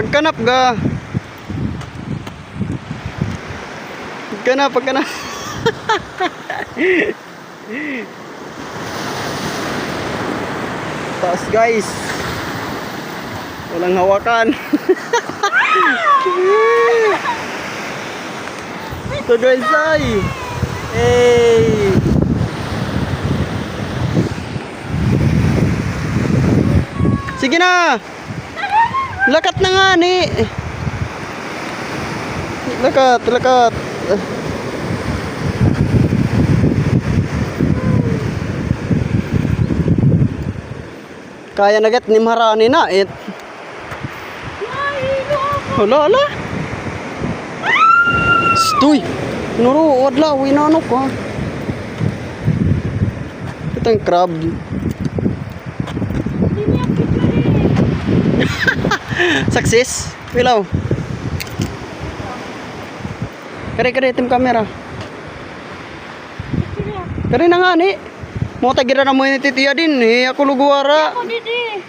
Pagkanap ga. Pagkanap, pagkanap. Taas guys. Walang hawakan. Ito guys ay. Hey. Sige na. Lakat na nga ni. Lakat, lakat. Kaya nagat ni Marani na it. Hala, hala. Stoy. Nuro, wadla, winano ko. Itang crab. Success. Pilaw. Kare kare tim kamera. Kare na nga ni. Mo tagira na mo ni titiya din. Eh, ako luguara. Ako didi.